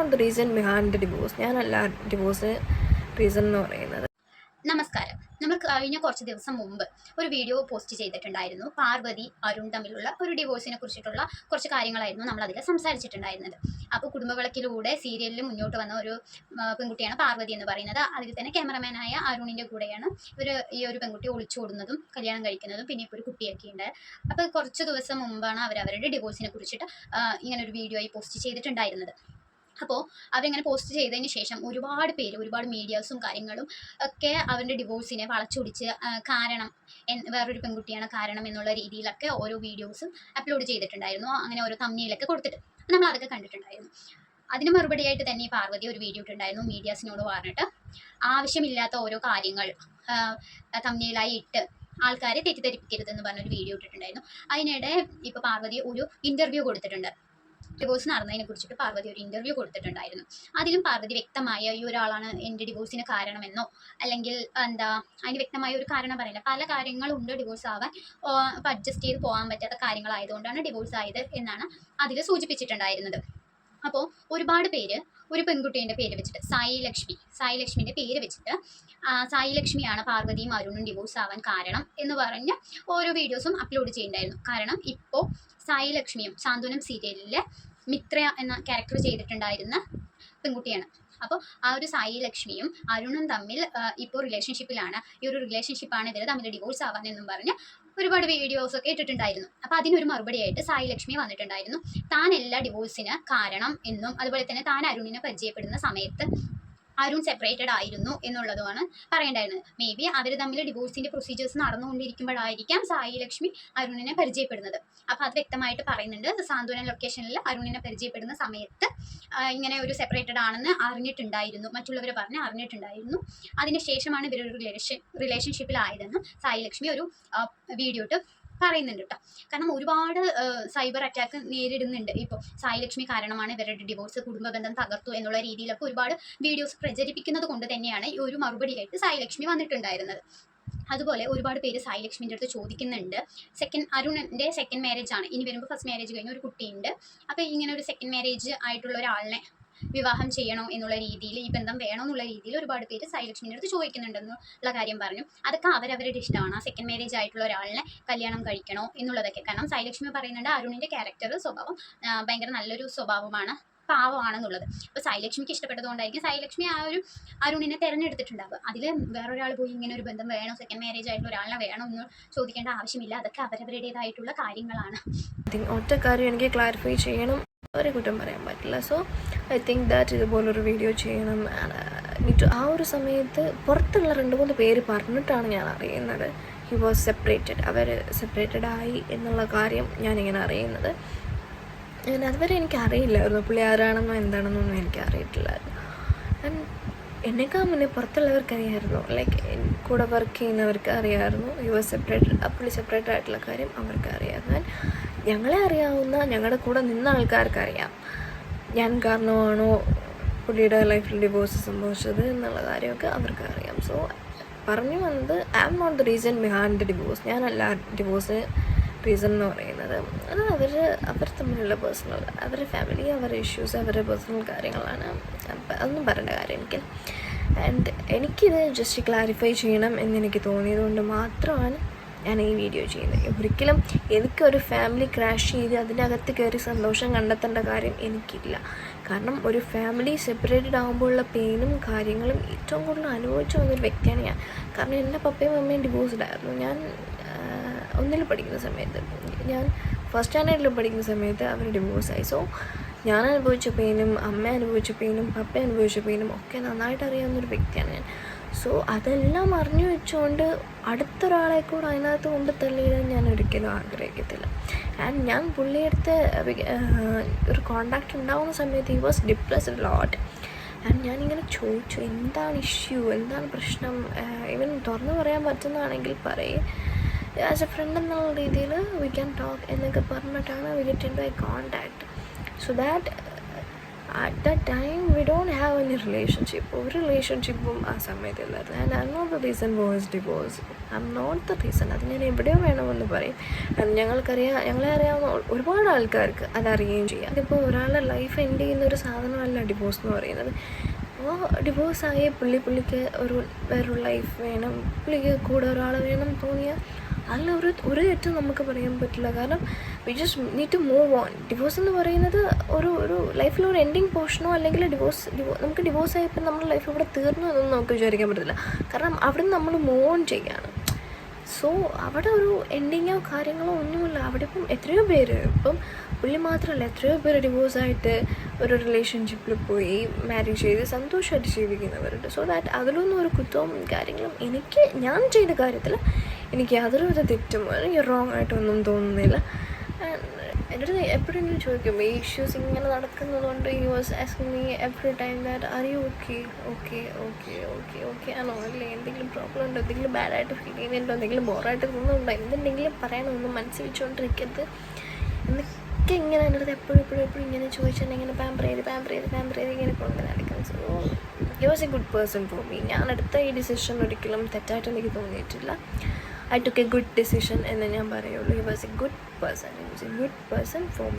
Not the reason behind the divorce ഞാനല്ല divorce reason എന്ന് പറയുന്നത്. നമസ്കാരം. നമ്മൾ കഴിഞ്ഞ കുറച്ച് ദിവസം മുമ്പ് ഒരു വീഡിയോ പോസ്റ്റ് ചെയ്തിട്ടുണ്ടായിരുന്നു. പാർവതി അരുൺ തമ്മിലുള്ള ഒരു ഡിവോഴ്സിനെ കുറിച്ചിട്ടുള്ള കുറച്ച് കാര്യങ്ങളായിരുന്നു നമ്മൾ അതിൽ സംസാരിച്ചിട്ടുണ്ടായിരുന്നത്. അപ്പോൾ കുടുംബവിളക്കിലൂടെ സീരിയലിൽ മുന്നോട്ട് വന്ന ഒരു പെൺകുട്ടിയാണ് പാർവതി എന്ന് പറയുന്നത്. അതിൽ തന്നെ ക്യാമറമാനായ അരുണിന്റെ കൂടെയാണ് ഇവർ ഈ ഒരു പെൺകുട്ടി ഒളിച്ചോടുന്നതും കല്യാണം കഴിക്കുന്നതും പിന്നെ ഇപ്പോൾ ഒരു കുട്ടിയൊക്കെ ഉണ്ട്. അപ്പോൾ കുറച്ച് ദിവസം മുമ്പാണ് അവർ അവരുടെ ഡിവോഴ്സിനെ കുറിച്ചിട്ട് ഇങ്ങനെ ഒരു വീഡിയോ ആയി പോസ്റ്റ് ചെയ്തിട്ടുണ്ടായിരുന്നത്. അപ്പോൾ അവരിങ്ങനെ പോസ്റ്റ് ചെയ്തതിന് ശേഷം ഒരുപാട് പേര് ഒരുപാട് മീഡിയാസും കാര്യങ്ങളും ഒക്കെ അവരുടെ ഡിവോഴ്സിനെ വളച്ചൊടിച്ച് കാരണം വേറൊരു പെൺകുട്ടിയാണ് കാരണം എന്നുള്ള രീതിയിലൊക്കെ ഓരോ വീഡിയോസും അപ്ലോഡ് ചെയ്തിട്ടുണ്ടായിരുന്നു. അങ്ങനെ ഓരോ തമ്മിയിലൊക്കെ കൊടുത്തിട്ട്. നമ്മൾ അതൊക്കെ കണ്ടിട്ടുണ്ടായിരുന്നു. അതിന് മറുപടിയായിട്ട് തന്നെ ഈ പാർവതി ഒരു വീഡിയോ ഇട്ടുണ്ടായിരുന്നു മീഡിയാസിനോട് പറഞ്ഞിട്ട്. ആവശ്യമില്ലാത്ത ഓരോ കാര്യങ്ങൾ തമ്മിലായി ഇട്ട് ആൾക്കാരെ തെറ്റിദ്ധരിപ്പിക്കരുതെന്ന് പറഞ്ഞൊരു വീഡിയോ ഇട്ടിട്ടുണ്ടായിരുന്നു. അതിനിടെ ഇപ്പോൾ പാർവതി ഒരു ഇന്റർവ്യൂ കൊടുത്തിട്ടുണ്ട്. ഡിവോഴ്സ് നടന്നതിനെ കുറിച്ചിട്ട് പാർവതി ഒരു ഇന്റർവ്യൂ കൊടുത്തിട്ടുണ്ടായിരുന്നു. അതിലും പാർവതി വ്യക്തമായ ഈ ഒരാളാണ് എന്റെ ഡിവോഴ്സിന് കാരണമെന്നോ അല്ലെങ്കിൽ എന്താ അതിന് വ്യക്തമായ ഒരു കാരണം പറയില്ല. പല കാര്യങ്ങളും ഉണ്ട് ഡിവോഴ്സ് ആവാൻ അഡ്ജസ്റ്റ് ചെയ്ത് പോകാൻ പറ്റാത്ത കാര്യങ്ങളായതുകൊണ്ടാണ് ഡിവോഴ്സ് ആയത് എന്നാണ് അതിൽ സൂചിപ്പിച്ചിട്ടുണ്ടായിരുന്നത്. അപ്പോൾ ഒരുപാട് പേര് ഒരു പെൺകുട്ടീന്റെ പേര് വെച്ചിട്ട് സായി ലക്ഷ്മി സായി ലക്ഷ്മിന്റെ പേര് വെച്ചിട്ട് സായി ലക്ഷ്മിയാണ് പാർവതിയും അരുണും ഡിവോഴ്സ് ആവാൻ കാരണം എന്ന് പറഞ്ഞ് ഓരോ വീഡിയോസും അപ്ലോഡ് ചെയ്യുന്നുണ്ടായിരുന്നു. കാരണം ഇപ്പോൾ സായി ലക്ഷ്മിയും സാന്ത്വനം സീരിയലിലെ മിത്ര എന്ന ക്യാരക്ടർ ചെയ്തിട്ടുണ്ടായിരുന്ന പെൺകുട്ടിയാണ്. അപ്പോൾ ആ ഒരു സായി ലക്ഷ്മിയും അരുണും തമ്മിൽ ഇപ്പോൾ റിലേഷൻഷിപ്പിലാണ് ഈ ഒരു റിലേഷൻഷിപ്പാണ് ഇതിൽ തമ്മിൽ ഡിവോഴ്സ് ആവാൻ എന്നും പറഞ്ഞ് ഒരുപാട് വീഡിയോസ് ഒക്കെ ഇട്ടിട്ടുണ്ടായിരുന്നു. അപ്പോൾ അതിനൊരു മറുപടിയായിട്ട് സായി ലക്ഷ്മി വന്നിട്ടുണ്ടായിരുന്നു. താൻ എല്ലാ ഡിവോഴ്സിന് കാരണം എന്നും അതുപോലെ തന്നെ താൻ അരുണിനെ പരിചയപ്പെടുന്ന സമയത്ത് അരുൺ സെപ്പറേറ്റഡ് ആയിരുന്നു എന്നുള്ളതുമാണ് പറയേണ്ടായിരുന്നത്. മേ ബി അവർ തമ്മിൽ ഡിവോഴ്സിന്റെ പ്രൊസീജിയേഴ്സ് നടന്നുകൊണ്ടിരിക്കുമ്പോഴായിരിക്കാം സായി ലക്ഷ്മി അരുണിനെ പരിചയപ്പെടുന്നത്. അപ്പോൾ അത് വ്യക്തമായിട്ട് പറയുന്നുണ്ട്. സാന്ത്വന ലൊക്കേഷനിൽ അരുണിനെ പരിചയപ്പെടുന്ന സമയത്ത് ഇങ്ങനെ ഒരു സെപ്പറേറ്റഡ് ആണെന്ന് അറിഞ്ഞിട്ടുണ്ടായിരുന്നു. മറ്റുള്ളവർ പറഞ്ഞ് അറിഞ്ഞിട്ടുണ്ടായിരുന്നു. അതിനുശേഷമാണ് ഇവരൊരു റിലേഷൻ റിലേഷൻഷിപ്പിലായതെന്ന് സായി ലക്ഷ്മി ഒരു വീഡിയോ ഇട്ട് പറയുന്നുണ്ട് കേട്ടോ കാരണം ഒരുപാട് സൈബർ അറ്റാക്ക് നേരിടുന്നുണ്ട്. സായി ലക്ഷ്മി കാരണമാണ് ഇവരുടെ ഡിവോഴ്സ് കുടുംബ ബന്ധം തകർത്തു എന്നുള്ള രീതിയിലൊക്കെ ഒരുപാട് വീഡിയോസ് പ്രചരിപ്പിക്കുന്നത് കൊണ്ട് തന്നെയാണ് ഈ ഒരു മറുപടിയായിട്ട് സായി ലക്ഷ്മി വന്നിട്ടുണ്ടായിരുന്നത്. അതുപോലെ ഒരുപാട് പേര് സായി ലക്ഷ്മിന്റെ അടുത്ത് ചോദിക്കുന്നുണ്ട്. സെക്കൻഡ് അരുണിന്റെ സെക്കൻഡ് മാരേജ് ആണ്. ഇനി വരുമ്പോൾ ഫസ്റ്റ് മാരേജ് കഴിഞ്ഞ ഒരു കുട്ടിയുണ്ട്. അപ്പോൾ ഇങ്ങനെ ഒരു സെക്കൻഡ് മാരേജ് ആയിട്ടുള്ള ഒരാളിനെ വിവാഹം ചെയ്യണോ എന്നുള്ള രീതിയിൽ ഈ ബന്ധം വേണോ എന്നുള്ള രീതിയിൽ ഒരുപാട് പേര് സൈലക്ഷ്മിന്റെ അടുത്ത് ചോദിക്കുന്നുണ്ടെന്നുള്ള കാര്യം പറഞ്ഞു. അതൊക്കെ അവരവരുടെ ഇഷ്ടമാണ്. സെക്കൻഡ് മാരേജ് ആയിട്ടുള്ള ഒരാളിനെ കല്യാണം കഴിക്കണോ എന്നുള്ളതൊക്കെ. കാരണം സൈലക്ഷ്മി പറയുന്നുണ്ട് അരുണിന്റെ ക്യാരക്ടർ സ്വഭാവം ഭയങ്കര നല്ലൊരു സ്വഭാവമാണ് പാവമാണെന്നുള്ളത്. അപ്പോൾ സൈലക്ഷ്മിക്ക് ലക്ഷ്മിക്ക് ഇഷ്ടപ്പെട്ടതുകൊണ്ടായിരിക്കും സൈലക്ഷ്മി ആ ഒരു അരുണിനെ തിരഞ്ഞെടുത്തിട്ടുണ്ടാവുക. അതിൽ വേറൊരാൾ പോയി ഇങ്ങനെ ഒരു ബന്ധം വേണോ സെക്കൻഡ് മാരേജ് ആയിട്ടുള്ള ഒരാളിനെ വേണോ എന്ന് ചോദിക്കേണ്ട ആവശ്യമില്ല. അതൊക്കെ അവരവരുടേതായിട്ടുള്ള കാര്യങ്ങളാണ്. ഒറ്റ കാര്യം എനിക്ക് ക്ലാരിഫൈ ചെയ്യണം. ഒരു കുറ്റം പറയാൻ പറ്റില്ല. സോ ഐ തിങ്ക് ദാറ്റ് ഇതുപോലൊരു വീഡിയോ ചെയ്യണം. And, uh, ആ ഒരു സമയത്ത് പുറത്തുള്ള രണ്ട് മൂന്ന് പേര് പറഞ്ഞിട്ടാണ് ഞാൻ അറിയുന്നത്. ഹി വാസ് സെപ്പറേറ്റഡ് അവർ സെപ്പറേറ്റഡ് ആയി എന്നുള്ള കാര്യം ഞാനിങ്ങനെ അറിയുന്നത്. ഞാൻ അതുവരെ എനിക്ക് അറിയില്ലായിരുന്നു. പുള്ളി ആരാണെന്നോ എന്താണെന്നൊന്നും എനിക്ക് അറിയിട്ടില്ലായിരുന്നു ആൻഡ് എന്നെക്കാൾ മുന്നേ പുറത്തുള്ളവർക്ക് അറിയായിരുന്നു ലൈക്ക് കൂടെ വർക്ക് ചെയ്യുന്നവർക്ക് അറിയാമായിരുന്നു. യു സെപ്പറേറ്റഡ് ആ പുള്ളി സെപ്പറേറ്റഡ് ആയിട്ടുള്ള കാര്യം അവർക്ക് അറിയാമായിരുന്നു. ആൻഡ് ഞങ്ങളെ അറിയാവുന്ന ഞങ്ങളുടെ കൂടെ നിന്ന ആൾക്കാർക്ക് അറിയാം ഞാൻ കാരണമാണോ പുള്ളിയുടെ ലൈഫിൽ ഡിവോഴ്സ് സംഭവിച്ചത് എന്നുള്ള കാര്യമൊക്കെ അവർക്ക് അറിയാം സോ പറഞ്ഞു വന്നത് I am not the reason behind the divorce ഞാനല്ല ഡിവോഴ്സ് റീസൺ എന്ന് പറയുന്നത്. അത് അവർ അവർ തമ്മിലുള്ള പേഴ്സണൽ അവരുടെ ഫാമിലി അവരുടെ ഇഷ്യൂസ് അവരുടെ പേഴ്സണൽ കാര്യങ്ങളാണ്. അതൊന്നും പറയേണ്ട കാര്യം എനിക്ക്. ആൻഡ് എനിക്കിത് ജസ്റ്റ് ക്ലാരിഫൈ ചെയ്യണം എന്നെനിക്ക് തോന്നിയത് കൊണ്ട് മാത്രമാണ് ഞാൻ ഈ വീഡിയോ ചെയ്യുന്നത്. ഒരിക്കലും എനിക്ക് ഒരു ഫാമിലി ക്രാഷ് ചെയ്ത് അതിനകത്ത് കയറി സന്തോഷം കണ്ടെത്തേണ്ട കാര്യം എനിക്കില്ല. കാരണം ഒരു ഫാമിലി സെപ്പറേറ്റഡ് ആകുമ്പോഴുള്ള പെയിനും കാര്യങ്ങളും ഏറ്റവും കൂടുതൽ അനുഭവിച്ചു വന്നൊരു വ്യക്തിയാണ് ഞാൻ. കാരണം എന്റെ പപ്പയും അമ്മയും ഡിവോഴ്സ്ഡ് ആയിരുന്നു. ഞാൻ ഒന്നിൽ പഠിക്കുന്ന സമയത്ത് ഞാൻ ഫസ്റ്റ് സ്റ്റാൻഡേർഡിൽ പഠിക്കുന്ന സമയത്ത് അവർ ഡിവോഴ്സായി സോ ഞാൻ അനുഭവിച്ച പെയിനും അമ്മ അനുഭവിച്ച പെയിനും പപ്പ അനുഭവിച്ച പെയിനും ഒക്കെ നന്നായിട്ട് അറിയാവുന്നൊരു വ്യക്തിയാണ് ഞാൻ. സോ അതെല്ലാം അറിഞ്ഞു വെച്ചുകൊണ്ട് അടുത്തൊരാളെ കൂടെ അതിനകത്ത് കൊണ്ട് തള്ളിയിടാൻ ഞാൻ ഒരിക്കലും ആഗ്രഹിക്കത്തില്ല. ആൻഡ് ഞാൻ പുള്ളിയെടുത്ത് ഒരു കോണ്ടാക്റ്റ് ഉണ്ടാവുന്ന സമയത്ത് he was depressed lot and ഞാനിങ്ങനെ ചോദിച്ചു എന്താണ് ഇഷ്യൂ എന്താണ് പ്രശ്നം? ഇവൻ തുറന്നു പറയാൻ പറ്റുന്നതാണെങ്കിൽ പറയും. ആസ് എ ഫ്രണ്ട് എന്നുള്ള രീതിയിൽ വി ക്യാൻ ടോക്ക് എന്നൊക്കെ പറഞ്ഞിട്ടാണ് we get into eye contact so that at the time we don't have any relationship ഒരു റിലേഷൻഷിപ്പും ആ സമയത്തില്ലായിരുന്നു. And I not the reason was divorce I am not the reason അത് ഞാൻ എവിടെയോ വേണമെന്ന് പറയും. ഞങ്ങൾക്കറിയാം. ഞങ്ങളെ അറിയാവുന്ന ഒരുപാട് ആൾക്കാർക്ക് അതറിയുകയും ചെയ്യാം. അതിപ്പോൾ ഒരാളുടെ ലൈഫ് എൻഡ് ചെയ്യുന്ന ഒരു സാധനമല്ല ഡിവോഴ്സ് എന്ന് പറയുന്നത്. അപ്പോൾ ഡിവോഴ്സായി പുള്ളി പുള്ളിക്ക് ഒരു വേറൊരു ലൈഫ് വേണം. പുള്ളിക്ക് കൂടെ ഒരാൾ വേണം തോന്നിയാൽ അതിൽ ഒരു ഒരു തെറ്റും നമുക്ക് പറയാൻ പറ്റില്ല. കാരണം we just need to move on divorce എന്ന് പറയുന്നത് ഒരു ഒരു ലൈഫിൽ ഒരു എൻഡിങ് പോർഷനോ അല്ലെങ്കിൽ ഡിവോഴ്സ് ഡിവോ നമുക്ക് ഡിവോഴ്സ് ആയപ്പോൾ നമ്മുടെ ലൈഫ് ഇവിടെ തീർന്നു എന്നൊന്നും നമുക്ക് വിചാരിക്കാൻ പറ്റില്ല കാരണം അവിടെ നമ്മൾ മൂവ് ഓൺ ചെയ്യാണ്. സോ അവിടെ ഒരു എൻഡിങ്ങോ കാര്യങ്ങളോ ഒന്നുമില്ല. അവിടെ ഇപ്പം എത്രയോ പേര്. ഇപ്പം പുള്ളി മാത്രമല്ല എത്രയോ പേര് ഡിവോഴ്സായിട്ട് ഒരു റിലേഷൻഷിപ്പിൽ പോയി മാരേജ് ചെയ്ത് സന്തോഷമായിട്ട് ജീവിക്കുന്നവരുണ്ട്. സോ ദാറ്റ് അതിലൊന്നും ഒരു കുറ്റവും കാര്യങ്ങളും എനിക്ക് ഞാൻ ചെയ്ത കാര്യത്തിൽ എനിക്ക് യാതൊരു വിധ തെറ്റും എനിക്ക് റോങ് ആയിട്ടൊന്നും തോന്നുന്നില്ല. എന്റെ അടുത്ത് എപ്പോഴെങ്കിലും ചോദിക്കും ഈ ഇഷ്യൂസ് ഇങ്ങനെ നടക്കുന്നതുകൊണ്ട് he was asking me every time that are you okay okay okay okay okay ആണോ? അല്ലേ? എന്തെങ്കിലും പ്രോബ്ലം ഉണ്ടോ? എന്തെങ്കിലും ബാഡായിട്ട് ഫീൽ ചെയ്യുന്നുണ്ടോ? എന്തെങ്കിലും ബോറായിട്ട് തോന്നുന്നുണ്ടോ? എന്തുണ്ടെങ്കിലും പറയാനൊന്നും മനസ്സിൽ വെച്ചുകൊണ്ടിരിക്കരുത് എന്നൊക്കെ ഇങ്ങനെ എന്റെ അടുത്ത് എപ്പോഴും എപ്പോഴും എപ്പോഴും ഇങ്ങനെ ചോദിച്ചാൽ ഇങ്ങനെ പാമ്പർ ചെയ്ത് പാമ്പർ ചെയ്ത് പാമ്പർ ചെയ്ത് ഇങ്ങനെ കൊണ്ട് നടക്കും so you was a good person for me ഞാൻ എടുത്ത ഈ ഡിസിഷൻ ഒരിക്കലും തെറ്റായിട്ട് എനിക്ക് തോന്നിയിട്ടില്ല. I took a good decision എന്ന് ഞാൻ പറയുള്ളൂ. He was a good person he was a good person for